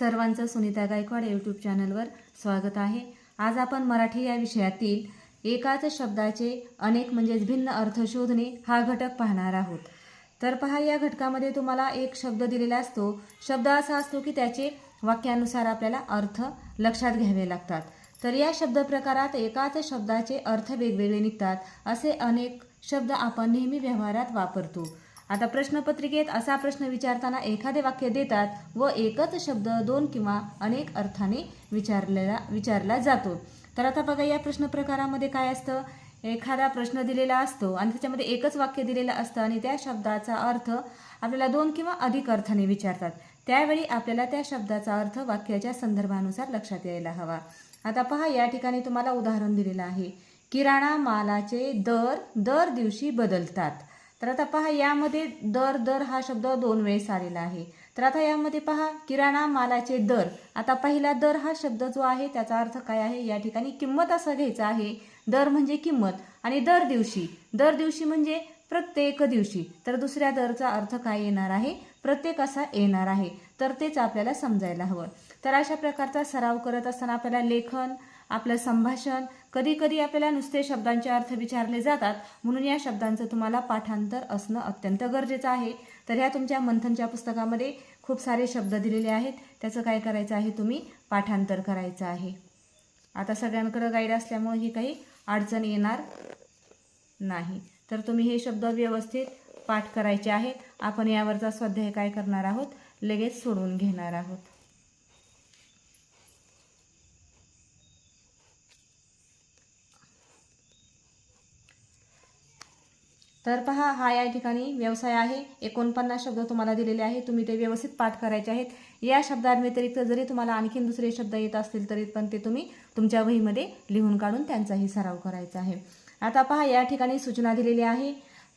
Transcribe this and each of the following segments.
सर्वांचं सुनीता गायकवाड यूट्यूब चॅनलवर स्वागत आहे. आज आपण मराठी या विषयातील एकाच शब्दाचे अनेक म्हणजेच भिन्न अर्थ शोधणे हा घटक पाहणार आहोत. तर पहा या घटकामध्ये तुम्हाला एक शब्द दिलेला असतो. शब्द असा असतो की त्याचे वाक्यानुसार आपल्याला अर्थ लक्षात घ्यावे लागतात. तर या शब्द प्रकारात एकाच शब्दाचे अर्थ वेगवेगळे निघतात. असे अनेक शब्द आपण नेहमी व्यवहारात वापरतो. आता प्रश्नपत्रिकेत असा प्रश्न विचारताना एखादे वाक्य देतात व एकच शब्द दोन किंवा अनेक अर्थाने विचारलेला विचारला जातो. तर आता बघा या प्रश्न प्रकारामध्ये काय असतं? एखादा प्रश्न दिलेला असतो आणि त्याच्यामध्ये एकच वाक्य दिलेलं असतं आणि त्या शब्दाचा अर्थ आपल्याला दोन किंवा अधिक अर्थाने विचारतात. त्यावेळी आपल्याला त्या शब्दाचा अर्थ वाक्याच्या संदर्भानुसार लक्षात यायला हवा. आता पहा या ठिकाणी तुम्हाला उदाहरण दिलेलं आहे. किराणा मालाचे दर दर दिवशी बदलतात. तर आता पहा यामध्ये दर दर हा शब्द दोन वेळेस आलेला आहे. तर आता यामध्ये पहा किराणा मालाचे दर. आता पहिला दर हा शब्द जो आहे त्याचा अर्थ काय आहे? या ठिकाणी किंमत असा घ्यायचा आहे. दर म्हणजे किंमत आणि दर दिवशी. दर दिवशी म्हणजे प्रत्येक दिवशी. तर दुसऱ्या दरचा अर्थ काय येणार आहे? प्रत्येक असा येणार आहे. तर तेच आपल्याला समजायला हवं. तर अशा प्रकारचा सराव करत असताना आपल्याला लेखन आपलं संभाषण कधी कधी आपल्याला नुसते शब्दांचे अर्थ विचारले जातात. म्हणून या शब्दांचं तुम्हाला पाठांतर असणं अत्यंत गरजेचं आहे. तर ह्या तुमच्या मंथनच्या पुस्तकामध्ये खूप सारे शब्द दिलेले आहेत. त्याचं काय करायचं आहे तुम्ही? पाठांतर करायचं आहे. आता सगळ्यांकडं गाईड असल्यामुळे ही काही अडचण येणार नाही. तर तुम्ही हे शब्द व्यवस्थित पाठ करायचे आहेत. आपण यावरचा स्वाध्याय काय करणार आहोत? लगेच सोडून घेणार आहोत. तर पहा हा या ठिकाणी व्यवसाय आहे. एकोणपन्नास शब्द तुम्हाला दिलेले आहे तुम्ही ते व्यवस्थित पाठ करायचे आहेत. या शब्दांव्यतिरिक्त जरी तुम्हाला आणखीन दुसरे शब्द येत असतील तरी पण ते तुम्ही तुमच्या वहीमध्ये लिहून काढून त्यांचाही सराव करायचा आहे. आता पहा या ठिकाणी सूचना दिलेली आहे.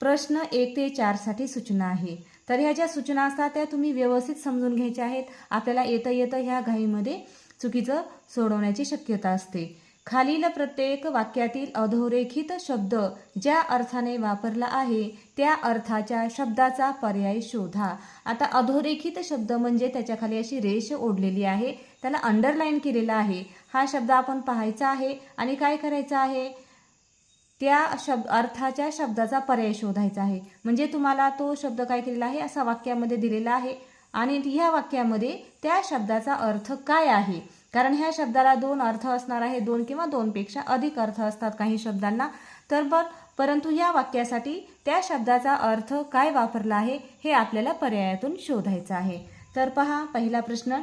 प्रश्न एक ते चारसाठी सूचना आहे. तर ह्या ज्या सूचना असतात त्या तुम्ही व्यवस्थित समजून घ्यायच्या आहेत. आपल्याला येतं येतं ह्या घाईमध्ये चुकीचं सोडवण्याची शक्यता असते. खालील प्रत्येक वाक्यातील अधोरेखित शब्द ज्या अर्थाने वापरला आहे त्या अर्थाच्या शब्दाचा पर्याय शोधा. आता अधोरेखित शब्द म्हणजे त्याच्याखाली अशी रेष ओढलेली आहे त्याला अंडरलाईन केलेला आहे. हा शब्द आपण पाहायचा आहे आणि काय करायचं आहे? त्या शब्द अर्थाच्या शब्दाचा पर्याय शोधायचा आहे. म्हणजे तुम्हाला तो शब्द काय केलेला आहे? असा वाक्यामध्ये दिलेला आहे. आणि ह्या वाक्यामध्ये त्या शब्दाचा अर्थ काय आहे? कारण ह्या शब्दाला दोन अर्थ असणार आहे दोन किंवा दोनपेक्षा अधिक अर्थ असतात काही शब्दांना. तर पण परंतु ह्या वाक्यासाठी त्या शब्दाचा अर्थ काय वापरला आहे हे आपल्याला पर्यायातून शोधायचं आहे. तर पहा पहिला प्रश्न.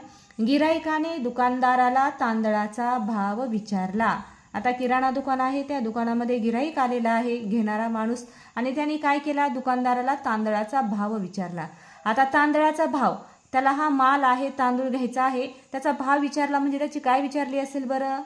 गिराईकाने दुकानदाराला तांदळाचा भाव विचारला. आता किराणा दुकान आहे त्या दुकानामध्ये गिराईक आलेला आहे घेणारा माणूस. आणि त्यांनी काय केला? दुकानदाराला तांदळाचा भाव विचारला. आता तांदळाचा भाव त्याला हा माल आहे तांदूळ घ्यायचा आहे त्याचा भाव विचारला म्हणजे त्याची काय विचारली असेल बरं?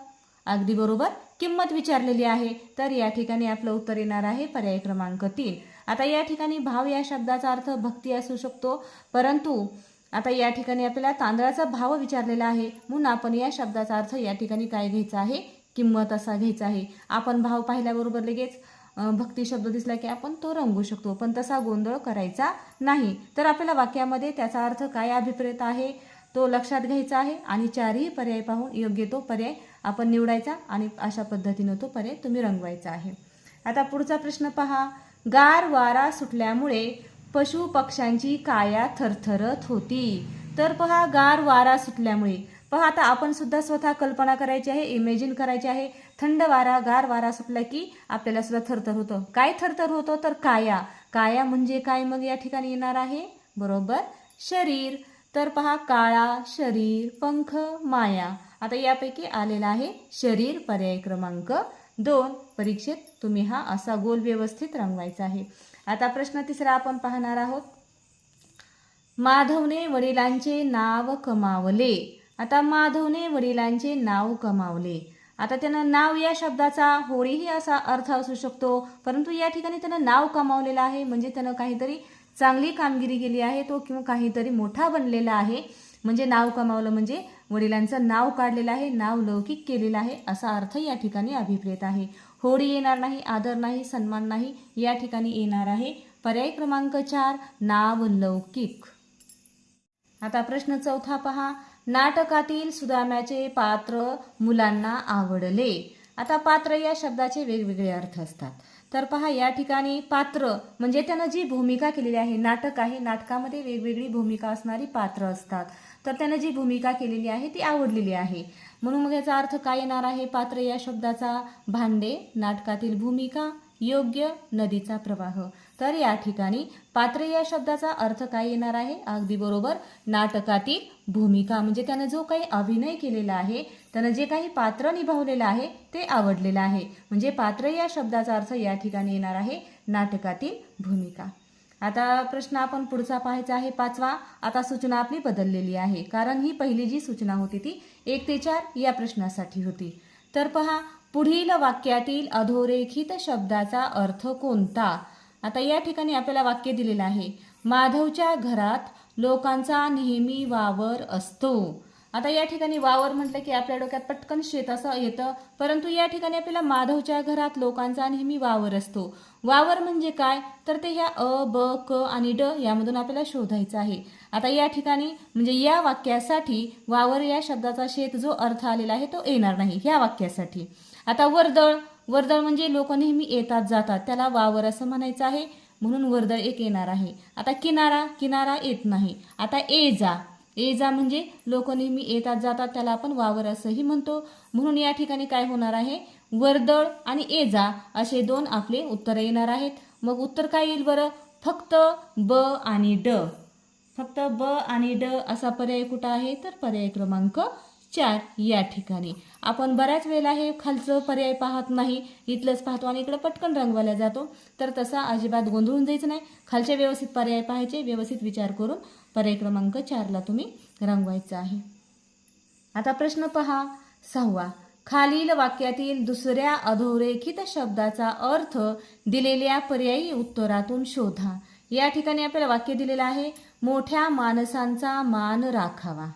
अगदी बरोबर. किंमत विचारलेली आहे. तर या ठिकाणी आपलं उत्तर येणार आहे पर्याय क्रमांक तीन. आता या ठिकाणी भाव या शब्दाचा अर्थ भक्ती असू शकतो. परंतु आता या ठिकाणी आपल्याला तांदळाचा भाव विचारलेला आहे. म्हणून आपण या शब्दाचा अर्थ या ठिकाणी काय घ्यायचा आहे? किंमत असा घ्यायचा आहे. आपण भाव पाहिल्याबरोबर लगेच भक्ती शब्द दिसला की आपण तो रंगू शकतो पण तसा गोंधळ करायचा नाही. तर आपल्याला वाक्यामध्ये त्याचा अर्थ काय अभिप्रेत आहे तो लक्षात घ्यायचा आहे आणि चारही पर्याय पाहून योग्य तो पर्याय आपण निवडायचा आणि अशा पद्धतीनं तो पर्याय तुम्ही रंगवायचा आहे. आता पुढचा प्रश्न पहा. गार वारा सुटल्यामुळे पशु पक्ष्यांची काया थरथरत होती. तर पहा गार वारा सुटल्यामुळे पहा आता आपण सुद्धा स्वतः कल्पना करायची आहे इमेजिन करायची आहे. थंड वारा गार वारा सुटला की आपल्याला सुद्धा थरथर होतं. काय थरथर होतं? तर काया. काया म्हणजे काय मग या ठिकाणी येणार आहे? बरोबर? शरीर. तर पहा काळा शरीर पंख माया. आता यापैकी आलेला आहे शरीर पर्याय क्रमांक दोन. परीक्षेत तुम्ही हा असा गोल व्यवस्थित रंगवायचा आहे. आता प्रश्न तिसरा आपण पाहणार आहोत. माधवने वडिलांचे नाव कमावले. आता माधवने वडिलांचे नाव कमावले. आता त्यानं नाव या शब्दाचा होळीही असा अर्थ असू शकतो. परंतु या ठिकाणी त्यानं नाव कमावलेलं आहे म्हणजे त्यानं काहीतरी चांगली कामगिरी केली आहे तो किंवा काहीतरी मोठा बनलेला आहे. म्हणजे नाव कमावलं म्हणजे वडिलांचं नाव काढलेलं आहे नाव लौकिक केलेलं आहे असा अर्थ या ठिकाणी अभिप्रेत आहे. होळी येणार नाही आदर नाही सन्मान नाही या ठिकाणी येणार आहे. पर्याय क्रमांक चार नाव लौकिक. आता प्रश्न चौथा पहा. नाटकातील सुदाम्याचे पात्र मुलांना आवडले. आता पात्र या शब्दाचे वेगवेगळे अर्थ असतात. तर पहा या ठिकाणी पात्र म्हणजे त्यानं जी भूमिका केलेली आहे नाटक आहे नाटकामध्ये वेगवेगळी भूमिका असणारी पात्र असतात. तर त्यानं जी भूमिका केलेली आहे ती आवडलेली आहे. म्हणून मग याचा अर्थ काय येणार आहे? पात्र या शब्दाचा भांडे नाटकातील भूमिका योग्य नदीचा प्रवाह. तर या ठिकाणी पात्र या शब्दाचा अर्थ काय येणार आहे? अगदी बरोबर. नाटकातील भूमिका म्हणजे त्यानं जो काही अभिनय केलेला आहे त्यानं जे काही पात्र निभावलेलं आहे ते आवडलेलं आहे. म्हणजे पात्र या शब्दाचा अर्थ या ठिकाणी येणार आहे नाटकातील भूमिका. आता प्रश्न आपण पुढचा पाहायचा आहे पाचवा. आता सूचना आपली बदललेली आहे कारण ही पहिली जी सूचना होती ती एक ते चार या प्रश्नासाठी होती. तर पहा पुढील वाक्यातील अधोरेखित शब्दाचा अर्थ कोणता? आता या ठिकाणी आपल्याला वाक्य दिलेलं आहे माधवच्या घरात लोकांचा नेहमी वावर असतो. आता या ठिकाणी वावर म्हटलं की आपल्या डोक्यात पटकन शेत असं येतं परंतु या ठिकाणी आपल्याला माधवच्या घरात लोकांचा नेहमी वावर असतो. वावर म्हणजे काय? तर ते ह्या अ ब क आणि ड यामधून आपल्याला शोधायचं आहे. आता या ठिकाणी म्हणजे या वाक्यासाठी वावर या शब्दाचा शेत जो अर्थ आलेला आहे तो येणार नाही ह्या वाक्यासाठी. आता वर्दळ वर्दळ म्हणजे लोक नेहमी येतात जातात. त्याला वावर असं म्हणायचं आहे. म्हणून वर्दळ एक येणार आहे. आता किनारा किनारा येत नाही. आता ए जा. ए जा म्हणजे लोक नेहमी येतात जातात. त्याला आपण वावर असंही म्हणतो. म्हणून या ठिकाणी काय होणार आहे? वर्दळ आणि ए जा असे दोन आपले उत्तर येणार आहेत. मग उत्तर काय येईल बरं? फक्त ब आणि ड. फक्त ब आणि ड असा पर्याय कुठं आहे? तर पर्याय क्रमांक चार या ठिकाणी. आपण बऱ्याच वेळेला हे खालचं पर्याय पाहत नाही. इथलंच पाहतो आणि इकडं पटकन रंगवायला जातो. तर तसा अजिबात गोंधळून जायचं नाही. खालचे व्यवस्थित पर्याय पाहायचे. व्यवस्थित विचार करून पर्याय क्रमांक चारला तुम्ही रंगवायचं आहे. आता प्रश्न पहा सहावा. खालील वाक्यातील दुसऱ्या अधोरेखित शब्दाचा अर्थ दिलेल्या पर्यायी उत्तरातून शोधा. या ठिकाणी आपल्याला वाक्य दिलेलं आहे मोठ्या माणसांचा मान राखावा.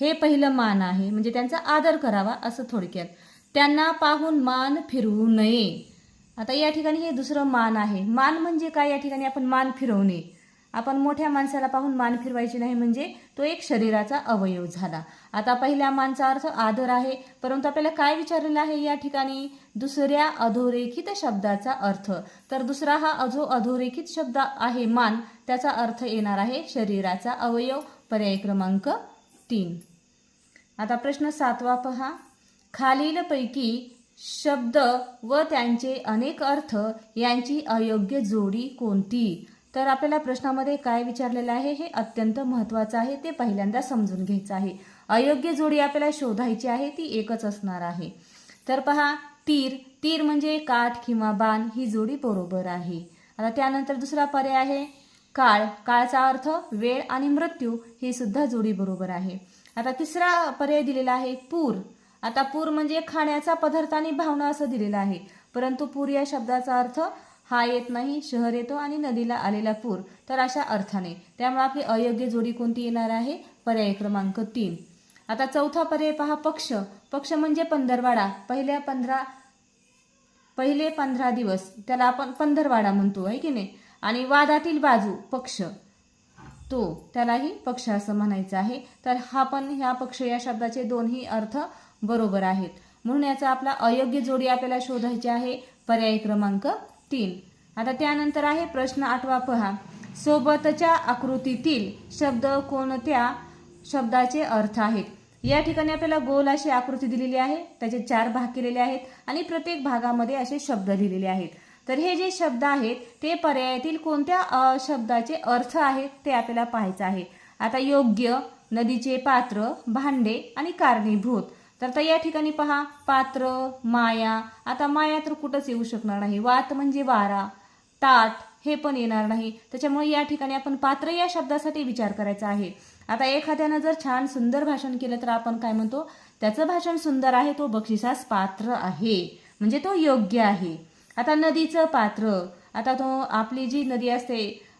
हे पहिलं मान आहे. म्हणजे त्यांचा आदर करावा असं थोडक्यात. त्यांना पाहून मान फिरवू नये. आता या ठिकाणी हे दुसरं मान आहे. मान म्हणजे काय? या ठिकाणी आपण मान फिरवणे. आपण मोठ्या माणसाला पाहून मान फिरवायची नाही. म्हणजे तो एक शरीराचा अवयव झाला. आता पहिल्या मानचा अर्थ आदर आहे. परंतु आपल्याला काय विचारलेलं आहे? या ठिकाणी दुसऱ्या अधोरेखित शब्दाचा अर्थ. तर दुसरा हा अजो अधोरेखित शब्द आहे. मान. त्याचा अर्थ येणार आहे शरीराचा अवयव. पर्याय क्रमांक तीन. आता प्रश्न सातवा पहा. खालीलपैकी शब्द व त्यांचे अनेक अर्थ यांची अयोग्य जोडी कोणती? तर आपल्याला प्रश्नामध्ये काय विचारलेलं आहे हे अत्यंत महत्त्वाचं आहे ते पहिल्यांदा समजून घ्यायचं आहे. अयोग्य जोडी आपल्याला शोधायची आहे ती एकच असणार आहे. तर पहा तीर. तीर म्हणजे काठ किंवा बाण ही जोडी बरोबर आहे. आता त्यानंतर दुसरा पर्याय आहे काळ. काळचा अर्थ वेळ आणि मृत्यू ही सुद्धा जोडी बरोबर आहे. आता तिसरा पर्याय दिलेला आहे पूर. आता पूर म्हणजे खाण्याचा पदार्थ आणि भावना असं दिलेलं आहे. परंतु पूर या शब्दाचा अर्थ हा येत नाही शहर येतो आणि नदीला आलेला पूर. तर अशा अर्थाने त्यामुळे आपली अयोग्य जोडी कोणती येणार आहे? पर्याय क्रमांक तीन. आता चौथा पर्याय पहा पक्ष. पक्ष म्हणजे पंधरवाडा. पहिल्या पंधरा पहिले पंधरा दिवस. त्याला आपण पंधरवाडा म्हणतो आहे की नाही? आणि वादातील बाजू पक्ष. तो त्यालाही पक्ष असं म्हणायचं आहे. तर हा पण ह्या पक्ष या शब्दाचे दोन्ही अर्थ बरोबर आहेत. म्हणून याचा आपला अयोग्य जोडी आपल्याला शोधायची आहे. पर्याय क्रमांक तीन. आता त्यानंतर आहे प्रश्न आठवा पहा. सोबतच्या आकृतीतील शब्द कोणत्या शब्दाचे अर्थ आहेत? या ठिकाणी आपल्याला गोल अशी आकृती दिलेली आहे. त्याचे चार भाग केलेले आहेत आणि प्रत्येक भागामध्ये असे शब्द लिहिलेले आहेत. तर हे जे शब्द आहेत ते पर्यायातील कोणत्या शब्दाचे अर्थ आहेत ते आपल्याला पाहायचं आहे. आता योग्य नदीचे पात्र भांडे आणि कारणीभूत. तर तर या ठिकाणी पहा पात्र माया. आता माया तर कुठंच येऊ शकणार नाही. वात म्हणजे वारा. ताट हे पण येणार नाही. त्याच्यामुळे या ठिकाणी आपण पात्र या शब्दासाठी विचार करायचा आहे. आता एखाद्यानं जर छान सुंदर भाषण केलं तर आपण काय म्हणतो? त्याचं भाषण सुंदर आहे तो बक्षिसास पात्र आहे. म्हणजे तो योग्य आहे. आता नदीचं पात्र आता तो आपली जी नदी असते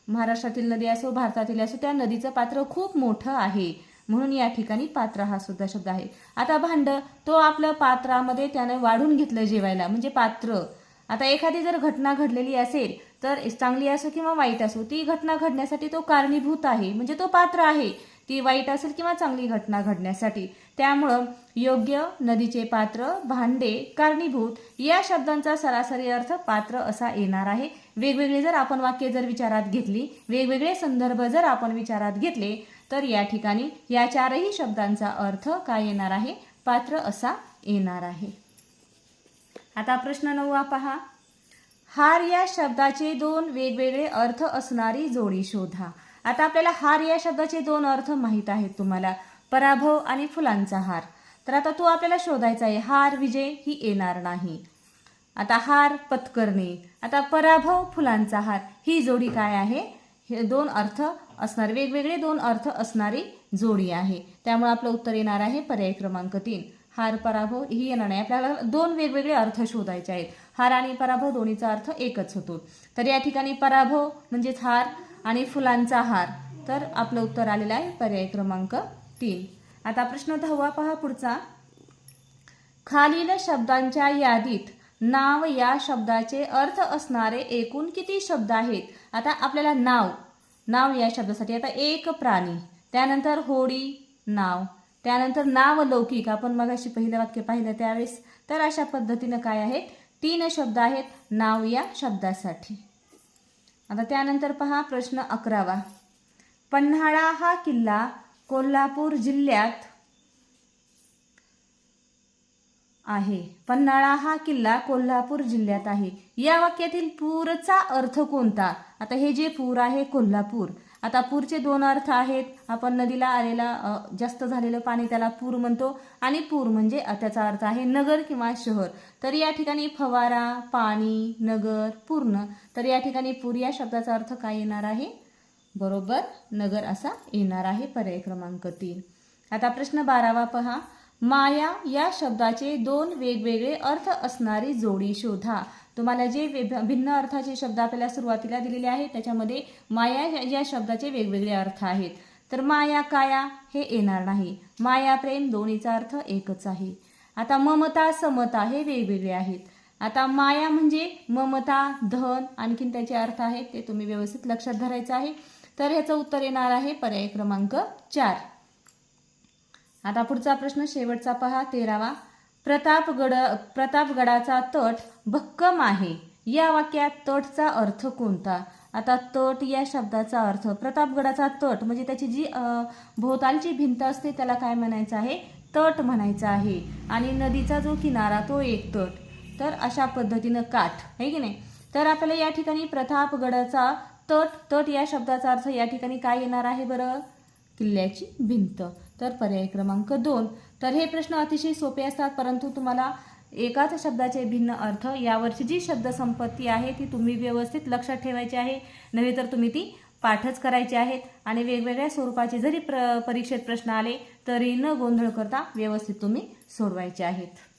महाराष्ट्रातील नदी असो भारतातील असो त्या नदीचं पात्र खूप मोठं आहे. म्हणून या ठिकाणी पात्र हा सुद्धा शब्द आहे. आता भांड तो आपलं पात्रामध्ये त्यानं वाढून घेतलं जेवायला म्हणजे पात्र. आता एखादी जर घटना घडलेली असेल तर चांगली असो किंवा वाईट असो ती घटना घडण्यासाठी तो कारणीभूत आहे म्हणजे तो पात्र आहे. ती वाईट असेल किंवा चांगली घटना घडण्यासाठी. त्यामुळं योग्य नदीचे पात्र भांडे कारणीभूत या शब्दांचा सरासरी अर्थ पात्र असा येणार आहे. वेगवेगळे जर आपण वाक्य जर विचारात घेतली वेगवेगळे संदर्भ जर आपण विचारात घेतले तर या ठिकाणी या चारही शब्दांचा अर्थ काय येणार आहे? पात्र असा येणार आहे. आता प्रश्न नववा पहा. हार या शब्दाचे दोन वेगवेगळे अर्थ असणारी जोडी शोधा. आता आपल्याला हार या शब्दाचे दोन अर्थ माहीत आहेत तुम्हाला. पराभव आणि फुलांचा हार. तर आता तो आपल्याला शोधायचा आहे. हार विजय ही येणार नाही. आता हार पत्करणे. आता पराभव फुलांचा हार. ही जोडी काय आहे? हे दोन अर्थ असणार. वेगवेगळे दोन अर्थ असणारी जोडी आहे. त्यामुळे आपलं उत्तर येणार आहे पर्याय क्रमांक तीन. हार पराभव ही येणार नाही. आपल्याला दोन वेगवेगळे अर्थ शोधायचे आहेत. हार आणि पराभव दोन्हीचा अर्थ एकच होतो. तर या ठिकाणी पराभव म्हणजेच हार आणि फुलांचा हार. तर आपलं उत्तर आलेलं आहे पर्याय क्रमांक तीन. आता प्रश्न दहावा पहा पुढचा. खालील शब्दांच्या यादीत नाव या शब्दाचे अर्थ असणारे एकूण किती शब्द आहेत? आता आपल्याला नाव नाव या शब्दासाठी आता एक प्राणी त्यानंतर होडी नाव त्यानंतर नाव लौकिक. आपण मगाशी पहिलं वाक्य पाहिलं त्यावेळेस. तर अशा पद्धतीनं काय आहेत? तीन शब्द आहेत नाव या शब्दासाठी. आता त्यानंतर पहा प्रश्न अकरावा. पन्हाळा हा किल्ला कोल्हापूर जिल्ह्यात आहे. पन्हाळा हा किल्ला कोल्हापूर जिल्ह्यात आहे. या वाक्यातील पूरचा अर्थ कोणता? आता हे जे पूर आहे कोल्हापूर आता पूरचे दोन अर्थ आहेत. आपण नदीला आलेला जास्त झालेलं पाणी त्याला पूर म्हणतो. आणि पूर म्हणजे त्याचा अर्थ आहे नगर किंवा शहर. तर या ठिकाणी फवारा पाणी नगर पूर्ण. तर या ठिकाणी पूर या शब्दाचा अर्थ काय येणार आहे? बरोबर नगर असा येणार आहे पर्याय क्रमांक तीन. आता प्रश्न बारावा पहा. माया या शब्दाचे दोन वेगवेगळे अर्थ असणारी जोडी शोधा. तुम्हाला जे भिन्न अर्थाचे शब्द आपल्याला सुरुवातीला दिलेले आहेत त्याच्यामध्ये माया या शब्दाचे वेगवेगळे अर्थ आहेत. तर माया काया हे येणार नाही. माया प्रेम दोन्हीचा अर्थ एकच आहे. आता ममता समता हे वेगवेगळे आहेत. आता माया म्हणजे ममता धन आणखीन त्याचे अर्थ आहेत ते तुम्ही व्यवस्थित लक्षात धरायचं आहे. तर ह्याचं उत्तर येणार आहे पर्याय क्रमांक चार. आता पुढचा प्रश्न शेवटचा पहा तेरावा. प्रतापगड प्रतापगडाचा तट भक्कम आहे. या वाक्यात तटचा अर्थ कोणता? आता तट या शब्दाचा अर्थ प्रतापगडाचा तट म्हणजे त्याची जी भोवतालची भिंत असते त्याला काय म्हणायचं आहे? तट म्हणायचं आहे. आणि नदीचा जो किनारा तो एक तट. तर अशा पद्धतीनं काठ आहे की नाही? तर आपल्याला या ठिकाणी प्रतापगडाचा तट तट या शब्दाचा अर्थ या ठिकाणी काय येणार आहे बरं? किल्ल्याची भिंत. तर पर्याय क्रमांक दोन. तर हे प्रश्न अतिशय सोपे असतात परंतु तुम्हाला एकाच शब्दाचे भिन्न अर्थ यावरची जी शब्दसंपत्ती आहे ती तुम्ही व्यवस्थित लक्षात ठेवायची आहे. नव्हे तर तुम्ही ती पाठच करायचे आहेत आणि वेगवेगळ्या स्वरूपाचे जरी प्र परीक्षेत प्रश्न आले तरी न गोंधळ करता व्यवस्थित तुम्ही सोडवायचे आहेत.